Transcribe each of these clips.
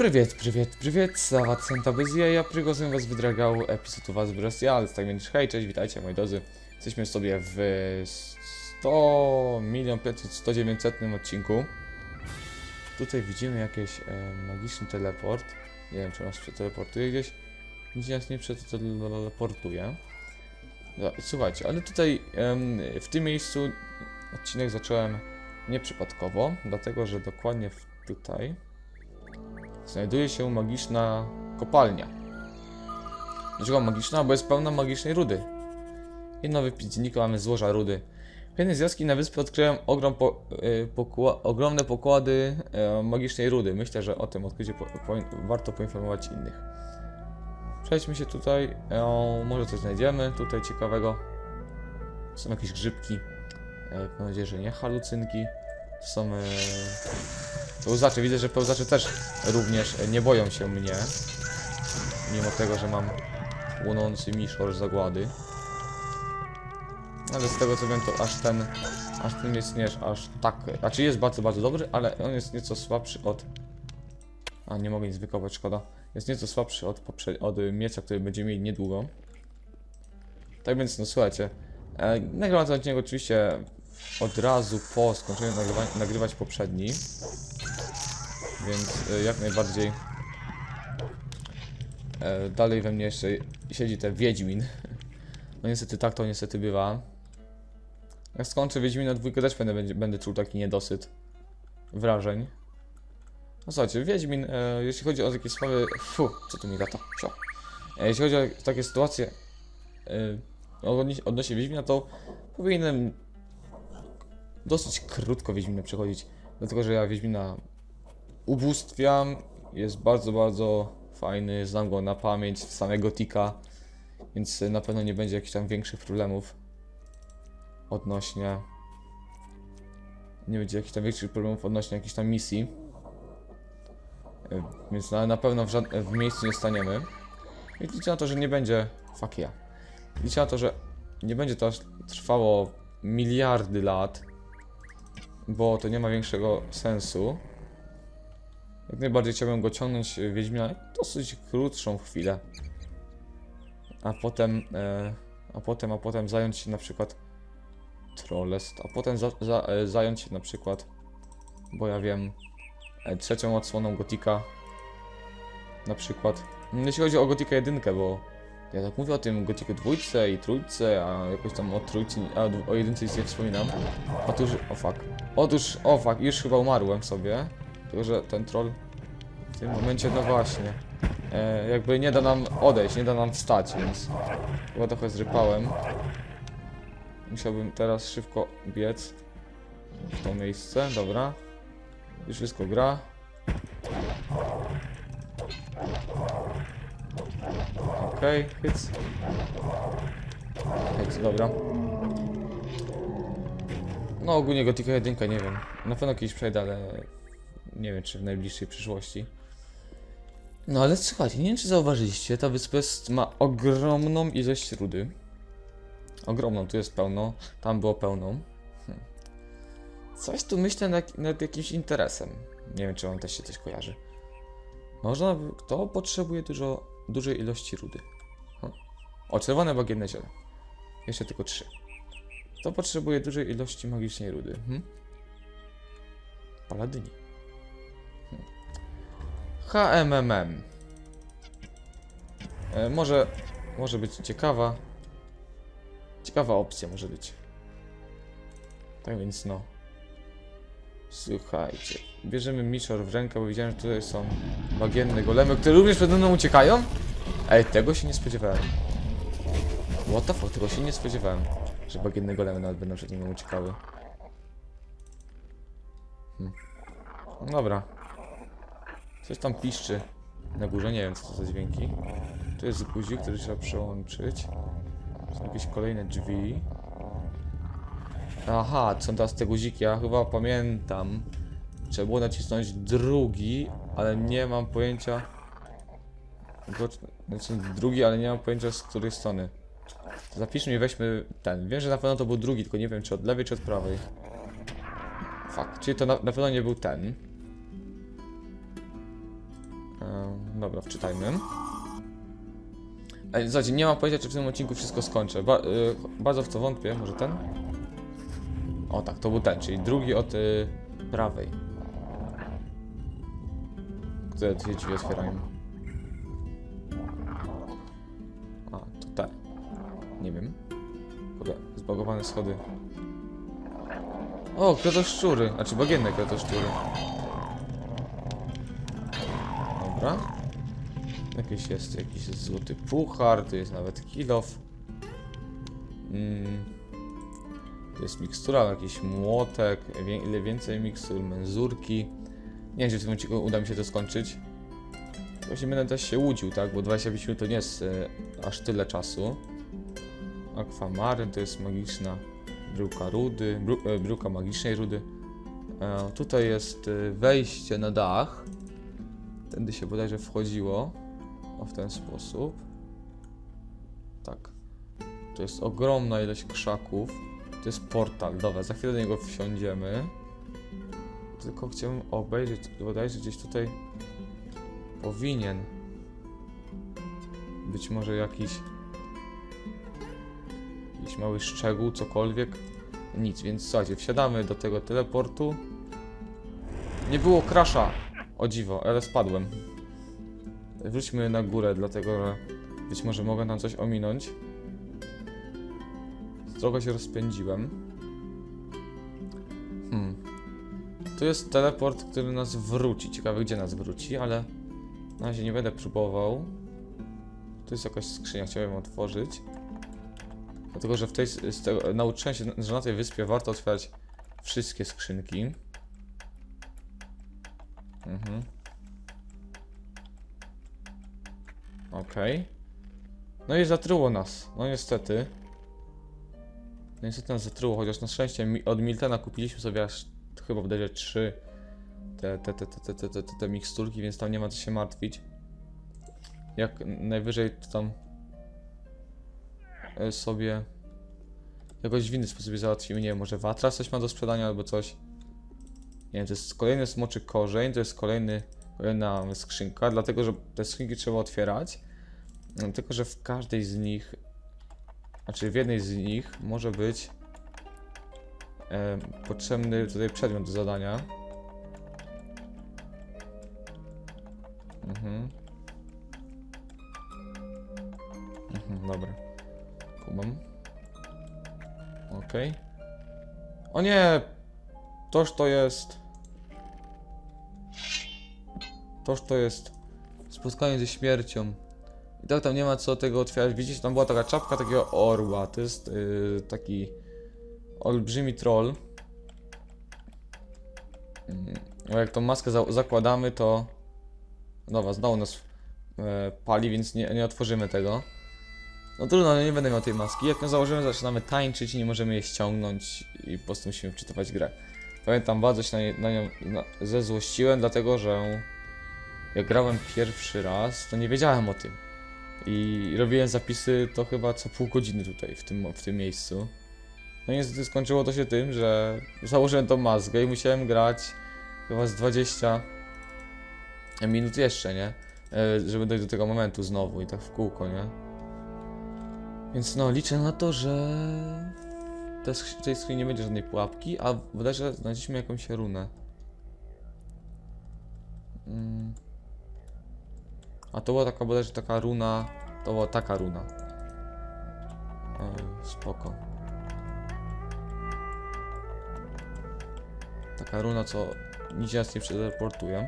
Привет, привет, привет, Sava Centabezja, ja prygozem was wydragał epizod u was w Rosjalis, tak więc hej, cześć, witajcie moi drodzy. Jesteśmy sobie w 100 milion 500 109 odcinku. Tutaj widzimy jakiś e, magiczny teleport. Nie wiem, czy nas przeteleportuje gdzieś. Nic nas nie przeteleportuje. No, słuchajcie, ale tutaj em, w tym miejscu odcinek zacząłem nieprzypadkowo, dlatego że dokładnie w, tutaj znajduje się magiczna kopalnia. Dlaczego magiczna? Bo jest pełna magicznej rudy. Na wypiździenniku mamy złoża rudy. W jednej z jaskiń na wyspie odkryłem ogrom po, y, pokła- ogromne pokłady e, magicznej rudy. Myślę, że o tym odkryciu po, po, warto poinformować innych. Przejdźmy się tutaj. E, może coś znajdziemy tutaj ciekawego. Są jakieś grzybki. E, mam nadzieję, że nie halucynki. Są e, pełzacze. Widzę, że pełzacze też również nie boją się mnie. Mimo tego, że mam płonący miszor zagłady. Ale z tego co wiem, to aż ten, aż ten jest nie aż tak. Znaczy jest bardzo, bardzo dobry, ale on jest nieco słabszy od. A nie mogę nic wykopać, szkoda. Jest nieco słabszy od, od mieca, który będziemy mieli niedługo. Tak więc, no słuchajcie. E, nagrywam ten odcinek oczywiście od razu po skończeniu nagrywa- nagrywać poprzedni. Więc e, jak najbardziej e, dalej we mnie jeszcze siedzi ten Wiedźmin. No niestety tak to niestety bywa. Jak skończę Wiedźmina dwójkę też będę, będę czuł taki niedosyt wrażeń. No słuchajcie, Wiedźmin, e, jeśli chodzi o takie sprawy... Fu, co tu mi lata? Sio. E, jeśli chodzi o takie sytuacje e, odnośnie Wiedźmina, to powinienem dosyć krótko Wiedźmina przechodzić. Dlatego, że ja Wiedźmina ubóstwiam. Jest bardzo, bardzo fajny. Znam go na pamięć samego Tika. Więc na pewno nie będzie jakichś tam większych problemów odnośnie. Nie będzie jakichś tam większych problemów odnośnie jakichś tam misji. Więc na, na pewno w, w miejscu nie staniemy. I liczę na to, że nie będzie. Fuck yeah. Liczę na to, że nie będzie to aż trwało miliardy lat. Bo to nie ma większego sensu. Jak najbardziej chciałbym go ciągnąć w Wiedźmina dosyć krótszą chwilę. A potem, e, a potem, a potem zająć się na przykład Trollest, a potem za, za, e, zająć się na przykład, bo ja wiem, e, trzecią odsłoną Gotika. Na przykład. Mm, Jeśli chodzi o Gotikę jedynkę, bo ja tak mówię o tym Gotiku dwójce i trójce, a jakoś tam o trójce, a o jedynce nic nie wspominam. Otóż, o fuck. Otóż, o fuck, już chyba umarłem sobie. Tylko, że ten troll w tym momencie, no właśnie, e, jakby nie da nam odejść, nie da nam wstać, więc chyba trochę zrypałem. Musiałbym teraz szybko biec w to miejsce, dobra. Już wszystko gra. Okej, okay, hyc. Hyc, dobra. No ogólnie Gothica 1 nie wiem. Na pewno kiedyś przejdę, ale nie wiem czy w najbliższej przyszłości. No ale słuchajcie, nie wiem czy zauważyliście, ta wyspa jest, ma ogromną ilość rudy. Ogromną, tu jest pełno, tam było pełną. Hm. Coś tu myślę nad, nad jakimś interesem. Nie wiem czy wam też się coś kojarzy. Można, kto potrzebuje dużo, dużej ilości rudy? O, czerwone bagienne ziele. Jeszcze tylko trzy. Kto potrzebuje dużej ilości magicznej rudy? Hm? Paladyni. Hm. HMMM. E, może, może być ciekawa. Ciekawa opcja może być. Tak więc no. Słuchajcie. Bierzemy Miszor w rękę, bo widziałem, że tutaj są bagienne golemy, które również przede mną uciekają. Ej, tego się nie spodziewałem. What the fuck, tego się nie spodziewałem, że bagienne golemy nawet będą przed mną uciekały. No Dobra. Coś tam piszczy na górze, nie wiem co to za dźwięki. Tu jest guzik, który trzeba przełączyć. Są jakieś kolejne drzwi. Aha, są teraz te guziki, ja chyba pamiętam. Trzeba było nacisnąć drugi, ale nie mam pojęcia. Znaczy drugi, ale nie mam pojęcia z której strony. Zapiszmy i weźmy ten. Wiem, że na pewno to był drugi, tylko nie wiem czy od lewej czy od prawej. Fakt, czyli to na, na pewno nie był ten. dobra, wczytajmy. Ej, słuchajcie, nie mam pojęcia, czy w tym odcinku wszystko skończę. Ba y, bardzo w to wątpię, może ten? O tak, to był ten, czyli drugi od y, prawej. Które dwie drzwi otwierają. Nie wiem. Kurde, zbagowane schody. O, kretoszczury, znaczy bagienne kretoszczury. Dobra. Jakiś jest, jakiś jest złoty puchar, tu jest nawet kilof. Mm. Tu jest mikstura, jakiś młotek, wie, ile więcej mikstur, menzurki. Nie wiem, czy w tym odcinku uda mi się to skończyć. Właśnie będę też się łudził, tak? Bo 25 minut to nie jest e, aż tyle czasu. Akwamaryn to jest magiczna bryłka rudy, bru, e, magicznej rudy. E, tutaj jest e, wejście na dach. Tędy się bodajże wchodziło. O, w ten sposób. Tak. To jest ogromna ilość krzaków. To jest portal. Dobra, za chwilę do niego wsiądziemy. Tylko chciałbym obejrzeć, bodajże gdzieś tutaj powinien być może jakiś jakiś mały szczegół, cokolwiek. Nic, więc słuchajcie, wsiadamy do tego teleportu. Nie było krasza! O dziwo, ale spadłem. Wróćmy na górę, dlatego że być może mogę tam coś ominąć. Trochę się rozpędziłem. Hmm. Tu jest teleport, który nas wróci. Ciekawe, gdzie nas wróci, ale na razie nie będę próbował. Tu jest jakaś skrzynia, chciałem otworzyć. Dlatego, że w tej, z tego, nauczyłem się, że na tej wyspie warto otwierać wszystkie skrzynki. Mhm. Okej. Okay. No i zatruło nas. No niestety. No niestety nas zatruło, chociaż na szczęście od Miltona kupiliśmy sobie aż chyba wydaje się trzy te, te, te, te, te, te, te, te miksturki, więc tam nie ma co się martwić. Jak najwyżej to tam sobie jakoś w inny sposób załatwimy. Nie wiem, może Watra coś ma do sprzedania albo coś. Nie wiem, to jest kolejny smoczy korzeń, to jest kolejny, kolejna skrzynka, dlatego że te skrzynki trzeba otwierać. No, Tylko, że w każdej z nich, znaczy w jednej z nich może być e, potrzebny tutaj przedmiot do zadania. Mhm. Mhm, dobra. Kumam. Okej. O nie! Toż to jest. Toż to jest spotkanie ze śmiercią. I tak tam nie ma co tego otwierać. Widzicie, tam była taka czapka takiego orła. To jest yy, taki olbrzymi troll. A jak tą maskę za zakładamy, to. Dobra, znowu nas e, pali, więc nie, nie otworzymy tego. No trudno, no nie będę miał tej maski. Jak ją założymy, zaczynamy tańczyć i nie możemy jej ściągnąć i po prostu musimy wczytywać grę. Pamiętam, bardzo się na, na nią na, zezłościłem, dlatego że jak grałem pierwszy raz, to nie wiedziałem o tym. I robiłem zapisy to chyba co pół godziny tutaj, w tym, w tym miejscu. No i niestety skończyło to się tym, że założyłem tą maskę i musiałem grać chyba z 20 minut jeszcze, nie? E, Żeby dojść do tego momentu znowu i tak w kółko, nie? Więc no, liczę na to, że w tej skrzyni nie będzie żadnej pułapki, a bodajże znaleźliśmy jakąś runę. Mm. A to była taka bodajże taka runa, to była taka runa. Oj, spoko. Taka runa, co nic nas nie przeteleportuje.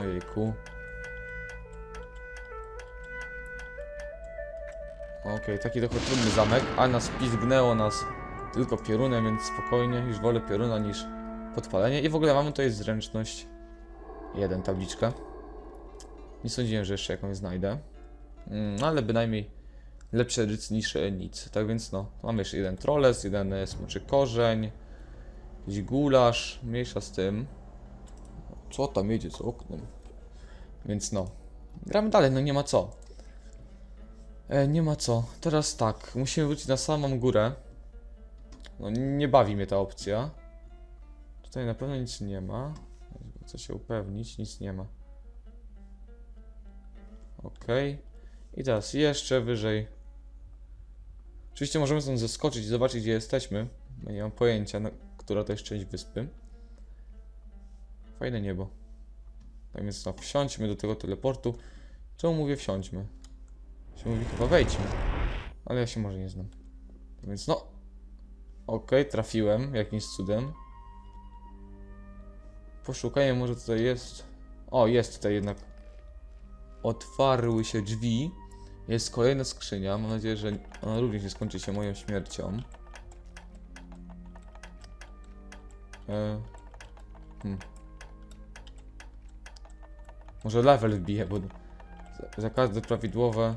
Ojejku. Okej, taki trochę trudny zamek, ale nas pizgnęło nas tylko piorunem, więc spokojnie, już wolę pioruna niż podpalenie. I w ogóle mamy tutaj zręczność jeden tabliczkę. Nie sądziłem, że jeszcze jakąś znajdę. Mm, ale bynajmniej lepsze ryc niż e, nic. Tak więc no, mamy jeszcze jeden troles, jeden e, smoczy korzeń, jakiś gulasz, mniejsza z tym. Co tam jedzie z oknem? Więc no, gramy dalej, no nie ma co. E, nie ma co. Teraz tak, musimy wrócić na samą górę. No nie bawi mnie ta opcja. Tutaj na pewno nic nie ma. Chcę się upewnić, nic nie ma. Okej. I teraz jeszcze wyżej. Oczywiście możemy stąd zeskoczyć i zobaczyć, gdzie jesteśmy. Ja nie mam pojęcia, na, która to jest część wyspy. Fajne niebo. Tak więc no, wsiądźmy do tego teleportu. Czemu mówię wsiądźmy? Się mówi chyba wejdźmy. Ale ja się może nie znam. Więc no. Okej, trafiłem jakimś cudem. Poszukajmy, może tutaj jest. O, jest tutaj jednak. Otwarły się drzwi. Jest kolejna skrzynia. Mam nadzieję, że ona również nie skończy się moją śmiercią. E... Hmm. Może level wbiję, bo za każde prawidłowe.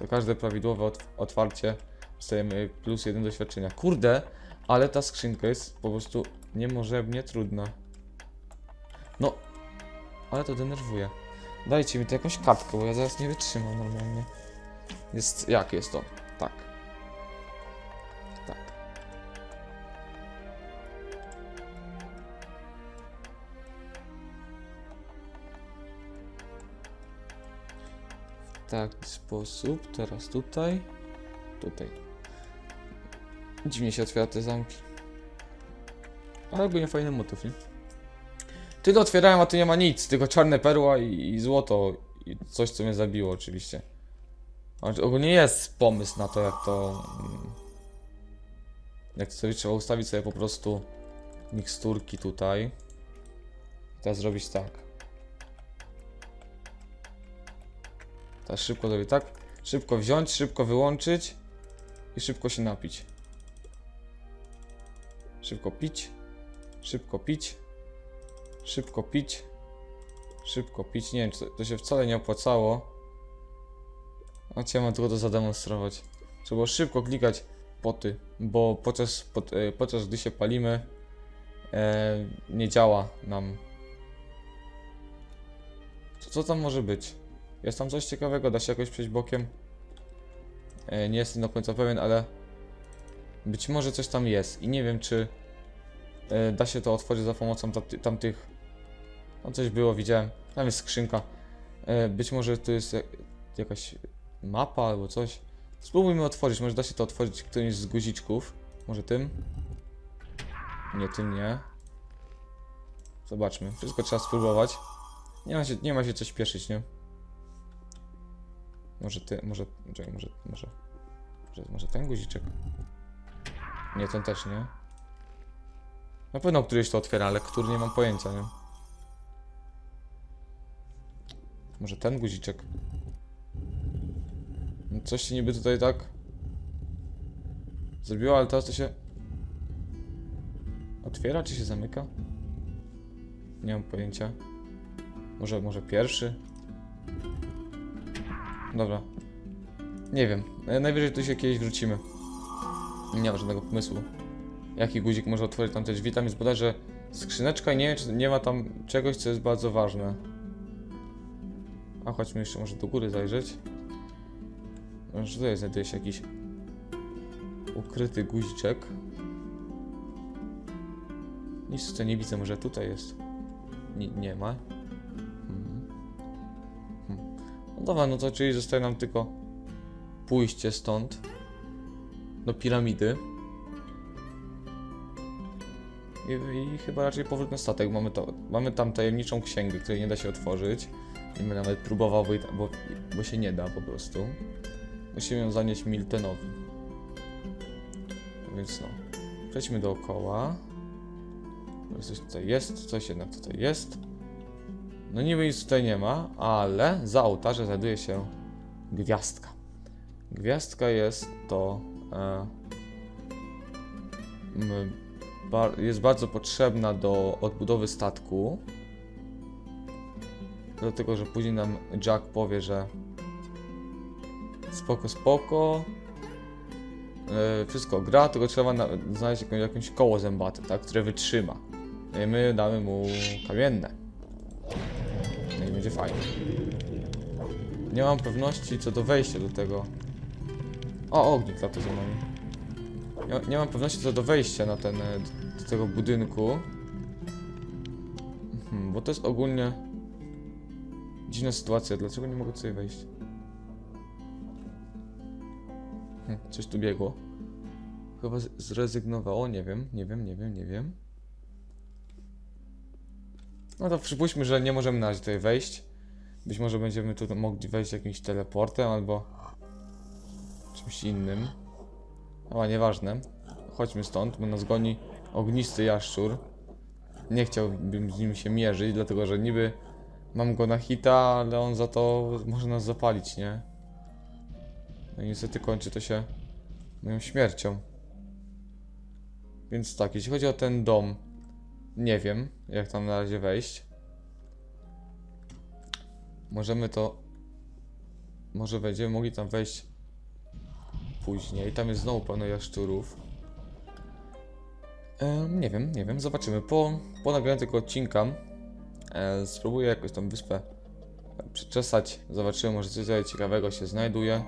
Za każde prawidłowe otw otwarcie dostajemy plus jeden doświadczenia. Kurde, ale ta skrzynka jest po prostu niemożebnie trudna. No, ale to denerwuje. Dajcie mi tu jakąś kartkę, bo ja zaraz nie wytrzymam normalnie. Jest, jak jest to? Tak. Taki sposób, teraz tutaj, tutaj. Dziwnie się otwiera te zamki. Ale ogólnie fajny motyw, nie? Tyle otwierałem, a tu nie ma nic, tylko czarne perła i, i złoto. I coś, co mnie zabiło oczywiście. Ale ogólnie jest pomysł na to, jak to... mm, Jak sobie trzeba ustawić sobie po prostu miksturki tutaj. Teraz zrobić tak. Teraz szybko zrobić tak. Szybko wziąć, szybko wyłączyć i szybko się napić. Szybko pić. Szybko pić. Szybko pić. Szybko pić. Nie wiem, czy to, to się wcale nie opłacało. A cię mam tylko to zademonstrować. Trzeba szybko klikać poty, bo podczas, pod, e, podczas gdy się palimy e, nie działa nam. Co, co tam może być? Jest tam coś ciekawego? Da się jakoś przejść bokiem? E, nie jestem do końca pewien, ale być może coś tam jest i nie wiem czy e, da się to otworzyć za pomocą tamty, tamtych no coś było, widziałem. Tam jest skrzynka. E, być może tu jest jak, jakaś mapa albo coś. Spróbujmy otworzyć, może da się to otworzyć którymś z guziczków. Może tym? Nie, tym nie. Zobaczmy. Wszystko trzeba spróbować. Nie ma się, nie ma się co śpieszyć, nie? Może ty, może, czekaj, może, może, może, może ten guziczek? Nie, ten też nie. Na pewno któryś to otwiera, ale który nie mam pojęcia, nie? Może ten guziczek? No Coś się niby tutaj tak zrobiło, ale teraz to się otwiera czy się zamyka? Nie mam pojęcia. Może, może pierwszy? Dobra. Nie wiem. E, Najwyżej tu się kiedyś wrócimy. Nie mam żadnego pomysłu. Jaki guzik może otworzyć tam te drzwi? Tam jest bodajże skrzyneczka i nie wiem, czy nie ma tam czegoś, co jest bardzo ważne. A chodźmy jeszcze może do góry zajrzeć. Może tutaj znajduje się jakiś ukryty guziczek. Nic tutaj nie widzę, może tutaj jest. Nie, nie ma. Dobra, no to czyli zostaje nam tylko pójście stąd do piramidy. I, I chyba raczej powrót na statek. Mamy, to, mamy tam tajemniczą księgę, której nie da się otworzyć. Nie będę nawet próbował, bo, bo, bo się nie da po prostu. Musimy ją zanieść Miltenowi. Więc no. Przejdźmy dookoła. Coś tutaj jest, coś jednak tutaj jest. No niby nic tutaj nie ma, ale za ołtarzem znajduje się gwiazdka. Gwiazdka jest to... E, jest bardzo potrzebna do odbudowy statku. Dlatego, że później nam Jack powie, że spoko, spoko. E, wszystko gra, tylko trzeba na, znaleźć jakąś, jakąś koło zębate, tak, które wytrzyma. I my damy mu kamienne. Fajnie. Nie mam pewności co do wejścia do tego. O, ognik lata za nami. Nie, nie mam pewności co do wejścia na ten, e, do tego budynku. Hmm, bo to jest ogólnie dziwna sytuacja. Dlaczego nie mogę tutaj wejść? Hm, coś tu biegło. Chyba zrezygnowało, nie wiem, nie wiem, nie wiem, nie wiem. No to przypuśćmy, że nie możemy na razie tutaj wejść. Być może będziemy tu mogli wejść jakimś teleportem albo czymś innym. Ale nieważne. Chodźmy stąd, bo nas goni ognisty jaszczur. Nie chciałbym z nim się mierzyć, dlatego że niby mam go na hita, ale on za to może nas zapalić, nie? No i niestety kończy to się moją śmiercią. Więc tak, jeśli chodzi o ten dom, nie wiem, jak tam na razie wejść. Możemy to. Może będziemy mogli tam wejść później. Tam jest znowu pełno jaszczurów. Em, nie wiem, nie wiem, zobaczymy. Po, po nagraniu tego odcinka e, spróbuję jakoś tą wyspę przeczesać. Zobaczymy, może coś tutaj ciekawego się znajduje.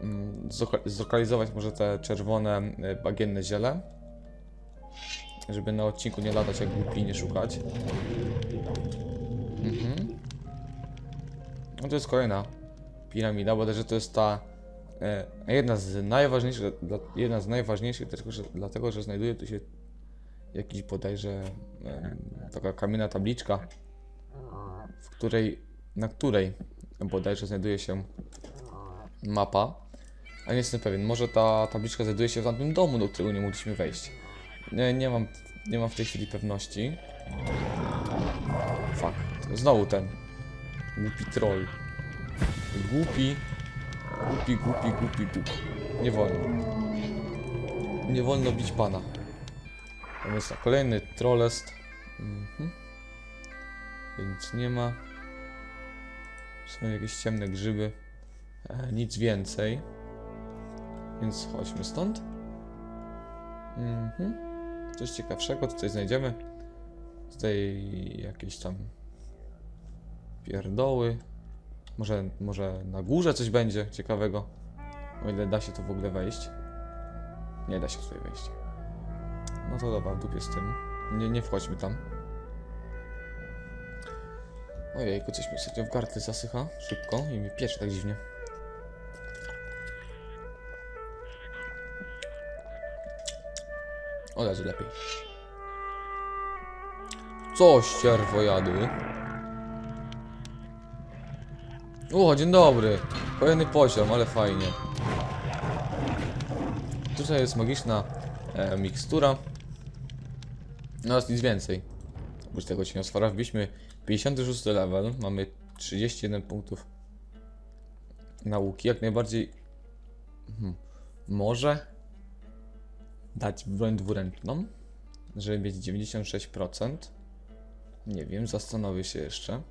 Mm, Zlokalizować może te czerwone e, bagienne ziele. Żeby na odcinku nie latać jak głupi nie szukać. No to jest kolejna piramida, bo też to jest ta e, jedna z najważniejszych, dla, jedna z najważniejszych, dlatego że, dlatego, że znajduje tu się jakiś bodajże e, taka kamienna tabliczka, w której, na której bodajże znajduje się mapa. A nie jestem pewien, może ta tabliczka znajduje się w tamtym domu, do którego nie mogliśmy wejść. Nie, nie mam, nie mam w tej chwili pewności. Fuck. Znowu ten. Głupi troll. Głupi. Głupi, głupi, głupi, głupi. Nie wolno. Nie wolno bić pana. Jest kolejny trollest. Mhm. Więc nie ma. Są jakieś ciemne grzyby. E, nic więcej. Więc chodźmy stąd. Mhm. Coś ciekawszego tutaj znajdziemy. Tutaj jakieś tam pierdoły. Może, może na górze coś będzie ciekawego. O ile da się tu w ogóle wejść. Nie da się tutaj wejść. No to dobra, dupie z tym. Nie, nie wchodźmy tam. Ojejku, coś mi ostatnio w gardle zasycha szybko i mi piecze tak dziwnie. O, razu lepiej. Co ścierwo jadły? O, dzień dobry. Kolejny poziom, ale fajnie. Tutaj jest magiczna e, mikstura. No nic więcej. Oprócz tego cieniosfera wbiliśmy 56 level. Mamy 31 punktów nauki. Jak najbardziej hmm, może dać broń dwuręczną, żeby mieć 96%. Nie wiem, zastanowię się jeszcze.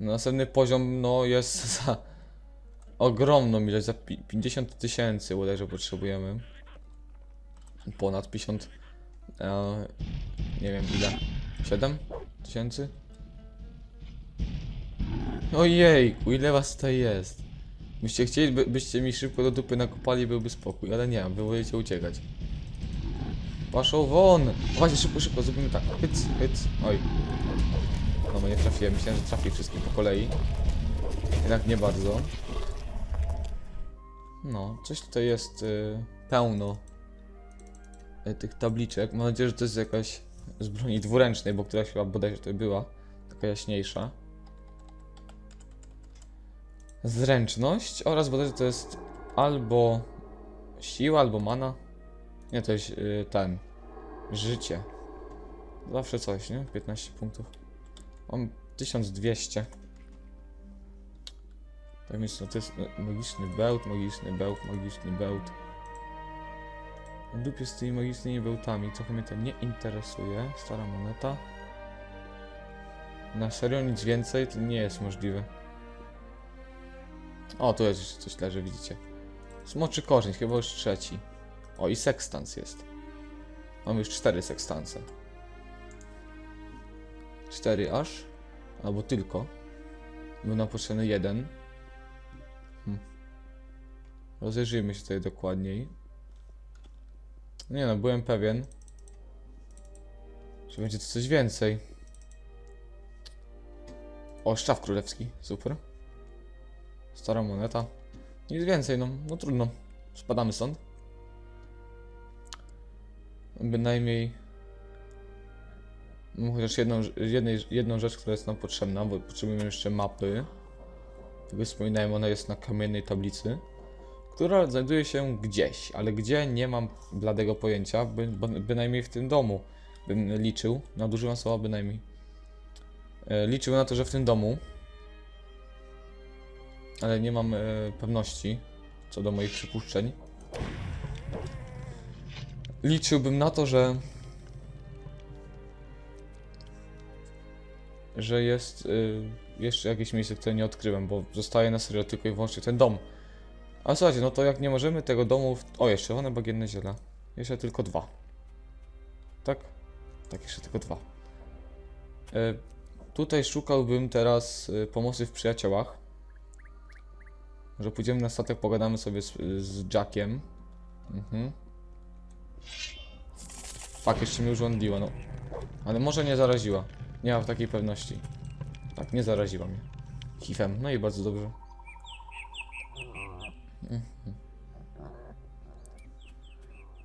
Następny poziom no, jest za ogromną ilość, za pi- 50 tysięcy bodajże potrzebujemy. Ponad 50, e, nie wiem ile, 7 tysięcy? Ojejku, ile was tutaj jest? Byście chcieli, by, byście mi szybko do dupy nakopali, byłby spokój, ale nie, wy będziecie uciekać. Paszą won! Właśnie, szybko, szybko, zrobimy tak. Hyc, hyc. Oj. No, bo nie trafiłem. Myślałem, że trafi wszystkim po kolei. Jednak nie bardzo. No, coś tutaj jest y, pełno y, tych tabliczek. Mam nadzieję, że to jest jakaś z broni dwuręcznej, bo któraś chyba bodajże to była. Taka jaśniejsza. Zręczność oraz bodajże to jest albo siła, albo mana. Nie, to jest y, ten. Życie. Zawsze coś, nie? 15 punktów. Mam 1200. Tak więc no, to jest e, magiczny bełt, magiczny bełt, magiczny bełt. Na dupie z tymi magicznymi bełtami, trochę mnie to nie interesuje. Stara moneta. Na serio nic więcej to nie jest możliwe. O, tu jest jeszcze coś leży, widzicie. Smoczy korzeń, chyba już trzeci. O, i sekstans jest. Mam już cztery sekstanse. Cztery aż? Albo tylko. Był nam potrzebny jeden. Hm. Rozejrzyjmy się tutaj dokładniej. Nie no, byłem pewien, że będzie to coś więcej? O, szczaw królewski. Super. Stara moneta. Nic więcej, no, no trudno. Spadamy stąd. Bynajmniej. Mam chociaż jedną, jednej, jedną rzecz, która jest nam potrzebna, bo potrzebujemy jeszcze mapy. Jak wspominałem, ona jest na kamiennej tablicy, która znajduje się gdzieś, ale gdzie nie mam bladego pojęcia, by, bynajmniej w tym domu bym liczył, nadużyłam słowa bynajmniej. E, liczył na to, że w tym domu, ale nie mam e, pewności co do moich przypuszczeń. Liczyłbym na to, że że jest y, jeszcze jakieś miejsce, które nie odkryłem, bo zostaje na serio tylko i wyłącznie ten dom. A słuchajcie, no to jak nie możemy tego domu... W... O, jeszcze one bagienne ziela. Jeszcze tylko dwa. Tak? Tak, jeszcze tylko dwa. E, tutaj szukałbym teraz y, pomocy w przyjaciołach. Może pójdziemy na statek, pogadamy sobie z, z Jackiem. Mhm. Fak, jeszcze mnie urządliła, no. Ale może nie zaraziła. Nie mam takiej pewności. Tak, nie zaraziła mnie. Hifem, no i bardzo dobrze. Mhm.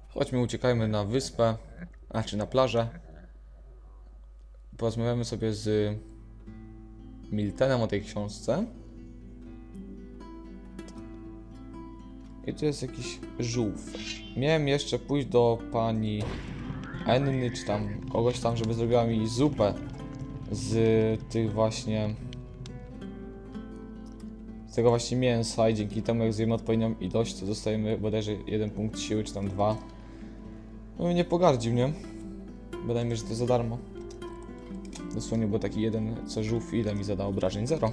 Chodźmy, uciekajmy na wyspę, znaczy na plażę. Porozmawiamy sobie z Miltenem o tej książce. I tu jest jakiś żółw. Miałem jeszcze pójść do pani Enny, czy tam kogoś tam, żeby zrobiła mi zupę z tych właśnie z tego właśnie mięsa i dzięki temu jak zjemy odpowiednią ilość, to dostajemy bodajże jeden punkt siły, czy tam dwa. No i nie pogardził, nie? Wydaje że to za darmo. Dosłownie był taki jeden, co żółw, ile mi zada obrażeń? Zero.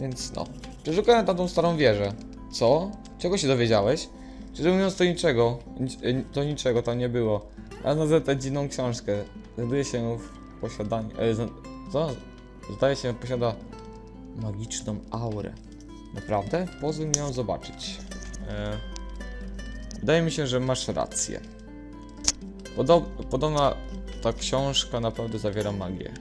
Więc no. Przeszukałem tamtą starą wieżę. Co? Czego się dowiedziałeś? Szczerze mówiąc to niczego. Nic, to niczego tam nie było. A na dziwną książkę. Znajduje się w posiadaniu. E, co? Zdaje się posiada magiczną aurę. Naprawdę? Pozwól mi ją zobaczyć. E, wydaje mi się, że masz rację. Podo podobna ta książka naprawdę zawiera magię.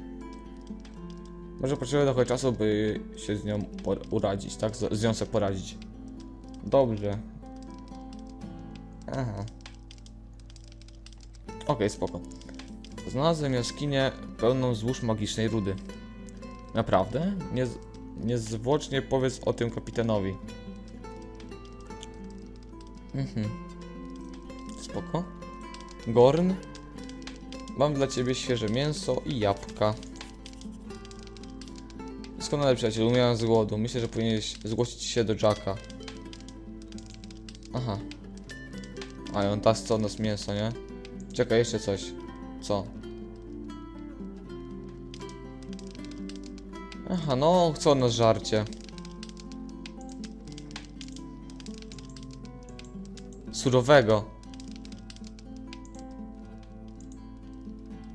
Może potrzebuję trochę czasu, by się z nią uradzić, tak? Z, z nią sobie poradzić. Dobrze. Aha. Okej, spoko. Znalazłem jaskinię pełną złóż magicznej rudy. Naprawdę? Nie, niezwłocznie powiedz o tym kapitanowi. Mhm. Spoko. Gorn. Mam dla ciebie świeże mięso i jabłka. Doskonale przyjaciel, umieram z głodu. Myślę, że powinieneś zgłosić się do Jacka. Aha. A on ta co nas mięso, nie? Czekaj, jeszcze coś. Co? Aha, no, chcą nas żarcie. Surowego.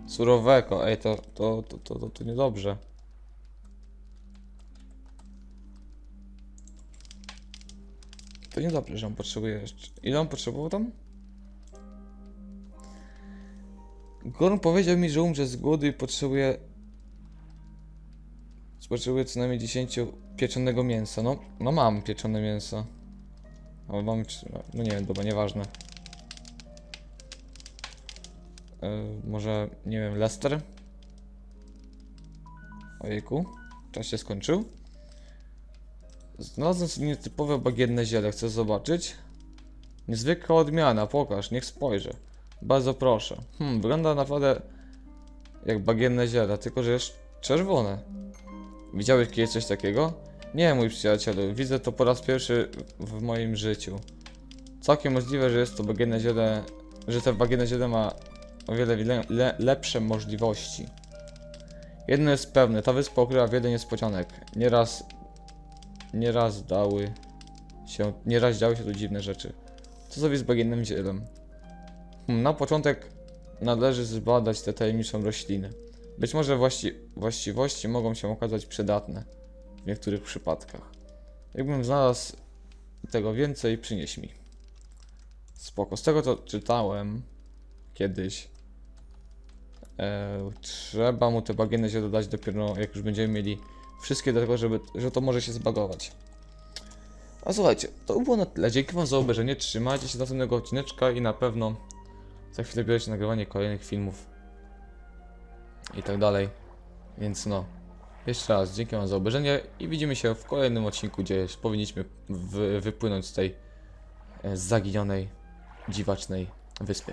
Surowego, ej, to, to, to, to, to, to niedobrze. To niedobrze, że on potrzebuje jeszcze. Ile on potrzebował tam? Gorn powiedział mi, że umrze z głodu i potrzebuje. Potrzebuje co najmniej 10 pieczonego mięsa. No, no mam pieczone mięso. Ale mam. No nie wiem, dobra, nieważne. Yy, może, nie wiem, Lester? Ojejku, czas się skończył. Znalazłem nietypowe bagienne ziele, chcesz zobaczyć? Niezwykła odmiana, pokaż, niech spojrzę. Bardzo proszę. Hmm, wygląda naprawdę jak bagienne ziele, tylko że jest czerwone. Widziałeś kiedyś coś takiego? Nie, mój przyjacielu, widzę to po raz pierwszy w moim życiu. Całkiem możliwe, że jest to bagienne ziele, że to bagienne ziele ma o wiele le, le, lepsze możliwości. Jedno jest pewne, ta wyspa ukrywa wiele niespodzianek. Nieraz, nieraz dały się, nieraz działy się tu dziwne rzeczy. Co sobie z bagiennym zielem? Hmm, Na początek należy zbadać tę tajemniczą roślinę. Być może właści właściwości mogą się okazać przydatne w niektórych przypadkach. Jakbym znalazł tego więcej, przynieś mi. Spoko. Z tego co czytałem kiedyś, E, trzeba mu te bagienne się dodać dopiero jak już będziemy mieli wszystkie do tego, żeby, że to może się zbagować. A słuchajcie, to było na tyle. Dzięki wam za obejrzenie. Trzymajcie się do następnego odcineczka i na pewno za chwilę biorę się nagrywanie kolejnych filmów i tak dalej. Więc no, jeszcze raz dzięki wam za obejrzenie i widzimy się w kolejnym odcinku, gdzie powinniśmy wy, wypłynąć z tej e, zaginionej, dziwacznej wyspy.